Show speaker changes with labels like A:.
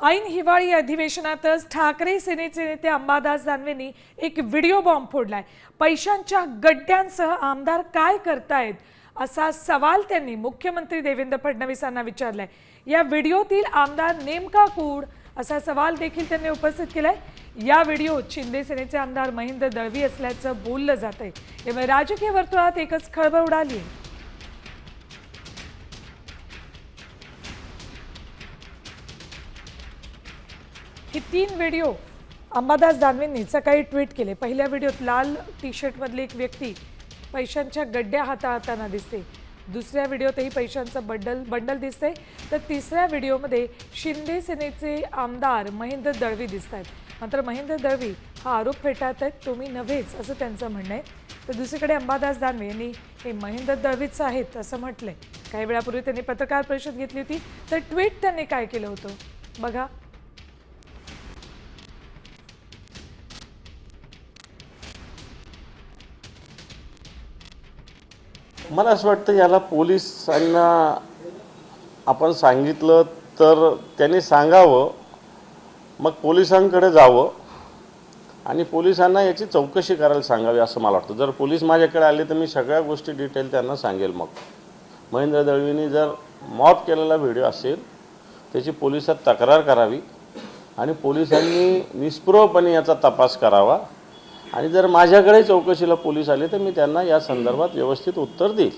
A: ऐन हिवाळी अधिवेशनातच ठाकरे सेनेचे नेते अंबादास दानवेंनी एक व्हिडिओ बॉम्ब फोडलाय. पैशांच्या गड्ड्यांसह आमदार काय करतायत असा सवाल त्यांनी मुख्यमंत्री देवेंद्र फडणवीसांना विचारलाय. या व्हिडिओतील आमदार नेमका कोण असा सवाल देखील त्यांनी उपस्थित केलाय. या व्हिडिओत शिंदे सेनेचे आमदार महेंद्र दळवी असल्याचं बोललं जात आहे त्यामुळे राजकीय वर्तुळात एकच खळबळ उडाली ही तीन व्हिडिओ अंबादास दानवेंनी सकाळी ट्विट केले. पहिल्या व्हिडिओत लाल टी शर्टमधली एक व्यक्ती पैशांच्या गड्ड्या हाताळताना दिसते. दुसऱ्या व्हिडिओतही पैशांचं बंडल बंडल दिसते तर तिसऱ्या व्हिडिओमध्ये शिंदे सेनेचे आमदार महेंद्र दळवी दिसत आहेत मात्र महेंद्र दळवी हा आरोप फेटाळत आहेत तुम्ही नव्हेच असं त्यांचं म्हणणं आहे. तर दुसरीकडे अंबादास दानवे यांनी हे महेंद्र दळवीच आहेत असं म्हटलं आहे काही वेळापूर्वी त्यांनी पत्रकार परिषद घेतली होती. तर ट्विट त्यांनी काय केलं होतं? बघा.
B: मला असं वाटतं याला पोलिसांना आपण सांगितलं तर त्यांनी सांगावं मग पोलिसांकडे जावं आणि पोलिसांना याची चौकशी करायला सांगावी असं मला वाटतं. जर पोलीस माझ्याकडे आले तर मी सगळ्या गोष्टी डिटेल त्यांना सांगेल मग. महेंद्र दळवींनी जर मॉप केलेला व्हिडिओ असेल त्याची पोलिसात तक्रार करावी आणि पोलिसांनी निस्पृहपणे याचा तपास करावा. आणि जर माझ्याकडे चौकशीला पोलीस आले तर मी त्यांना या संदर्भात व्यवस्थित उत्तर देईल.